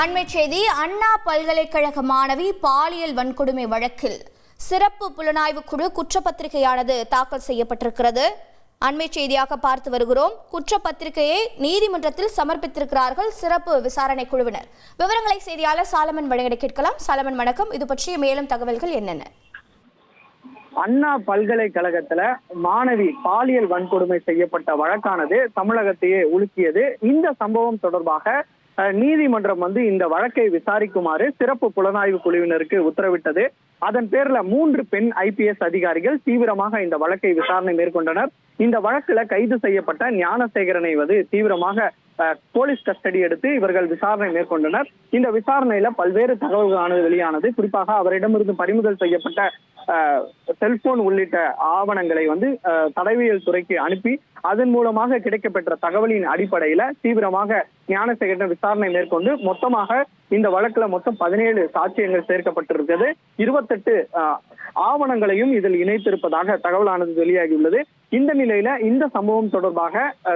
அண்மை செய்தி அண்ணா பல்கலைக்கழக மாணவி பாலியல் வன்கொடுமை வழக்கில் சிறப்பு புலனாய்வு குழு குற்றப்பத்திரிகையானது தாக்கல் செய்யப்பட்டிருக்கிறது. அண்மை செய்தியாக பார்த்து வருகிறோம். குற்றப்பத்திரிகையை நீதிமன்றத்தில் சமர்ப்பித்திருக்கிறார்கள் சிறப்பு விசாரணை குழுவினர். விவரங்களை செய்தியாளர் சாலமன் வழங்கிட கேட்கலாம். சாலமன் வணக்கம். இது பற்றிய மேலும் தகவல்கள் என்னென்ன? அண்ணா பல்கலைக்கழகத்துல மாணவி பாலியல் வன்கொடுமை செய்யப்பட்ட வழக்கானது தமிழகத்தையே உலுக்கியது. இந்த சம்பவம் தொடர்பாக நீதிமன்றம் வந்து இந்த வழக்கை விசாரிக்குமாறு சிறப்பு புலனாய்வு குழுவினருக்கு உத்தரவிட்டது. அதன் பேர்ல மூன்று பெண் ஐபிஎஸ் அதிகாரிகள் தீவிரமாக இந்த வழக்கை விசாரணை மேற்கொண்டனர். இந்த வழக்குல கைது செய்யப்பட்ட ஞானசேகரனை வந்து தீவிரமாக போலீஸ் கஸ்டடி எடுத்து இவர்கள் விசாரணை மேற்கொண்டனர். இந்த விசாரணையில பல்வேறு தகவல்களானது வெளியானது. குறிப்பாக அவரிடமிருந்து பறிமுதல் செய்யப்பட்ட செல்போன் உள்ளிட்ட ஆவணங்களை வந்து தடவியல் துறைக்கு அனுப்பி அதன் மூலமாக கிடைக்கப்பெற்ற தகவலின் அடிப்படையில தீவிரமாக ஞானசேகரன் விசாரணை மேற்கொண்டு மொத்தமாக இந்த வழக்குல மொத்தம் பதினேழு சாட்சியங்கள் சேர்க்கப்பட்டிருக்கிறது. இருபத்தெட்டு ஆவணங்களையும் இதில் இணைத்திருப்பதாக தகவலானது வெளியாகியுள்ளது. இந்த நிலையில இந்த சம்பவம் தொடர்பாக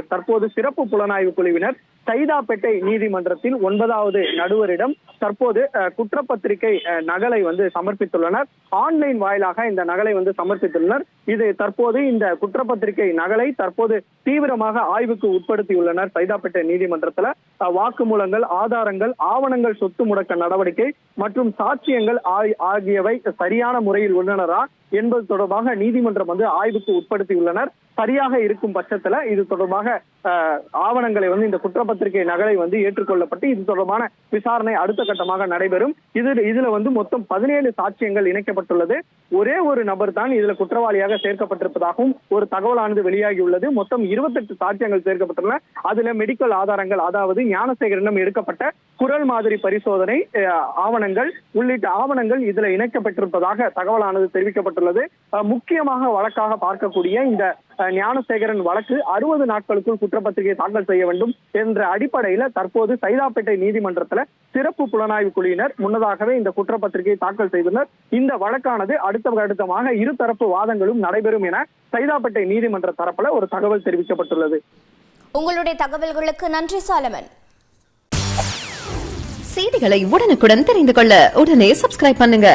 தற்போது சிறப்பு புலனாய்வு குழுவினர் சைதாப்பேட்டை நீதிமன்றத்தில் ஒன்பதாவது நடுவரிடம் தற்போது குற்றப்பத்திரிகை நகலை வந்து சமர்ப்பித்துள்ளனர். ஆன்லைன் வாயிலாக இந்த நகலை வந்து சமர்ப்பித்துள்ளனர். இது தற்போது இந்த குற்றப்பத்திரிகை நகலை தற்போது தீவிரமாக ஆய்வுக்கு உட்படுத்தியுள்ளனர் சைதாப்பேட்டை நீதிமன்றத்துல. வாக்குமூலங்கள் ஆதாரங்கள் ஆவணங்கள் சொத்து முடக்க நடவடிக்கை மற்றும் சாட்சியங்கள் ஆகியவை சரியான முறையில் உள்ளனரா என்பது தொடர்பாக நீதிமன்றம் வந்து ஆய்வுக்கு உட்படுத்தியுள்ளனர். சரியாக இருக்கும் பட்சத்துல இது தொடர்பாக ஆவணங்களை வந்து இந்த குற்றப்பத்திரிகை நகலை வந்து ஏற்றுக்கொள்ளப்பட்டு இது தொடர்பான விசாரணை அடுத்த கட்டமாக நடைபெறும். இது இதுல வந்து மொத்தம் பதினேழு சாட்சியங்கள் இணைக்கப்பட்டுள்ளது. ஒரே ஒரு நபர் தான் இதுல குற்றவாளியாக சேர்க்கப்பட்டிருப்பதாகவும் ஒரு தகவலானது வெளியாகியுள்ளது. மொத்தம் இருபத்தெட்டு சாட்சியங்கள் சேர்க்கப்பட்டுள்ளன. அதுல மெடிக்கல் ஆதாரங்கள் அதாவது ஞானசேகரனிடம் எடுக்கப்பட்ட குரல் மாதிரி பரிசோதனை ஆவணங்கள் உள்ளிட்ட ஆவணங்கள் இதுல இணைக்கப்பட்டிருப்பதாக தகவலானது தெரிவிக்கப்பட்டுள்ளது. முக்கியமாக வழக்காக பார்க்கக்கூடிய இந்த ஞானசேகரன் வழக்கு அறுபது நாட்களுக்குள் குற்றப்பத்திரிகை தாக்கல் செய்ய வேண்டும் என்ற அடிப்படையில தற்போது சைதாப்பேட்டை நீதிமன்றத்துல சிறப்பு புலனாய்வு குழுவினர் முன்னதாகவே இந்த குற்றப்பத்திரிகையை தாக்கல் செய்துள்ளனர். இந்த வழக்கானது அடுத்த கட்டமாக இருதரப்பு வாதங்களும் நடைபெறும் என சைதாப்பேட்டை நீதிமன்ற தரப்புல ஒரு தகவல் தெரிவிக்கப்பட்டுள்ளது. உங்களுடைய தகவல்களுக்கு நன்றி சாலமன். செய்திகளை உடனுக்குடன் தெரிந்து கொள்ள உடனே சப்ஸ்கிரைப் பண்ணுங்க.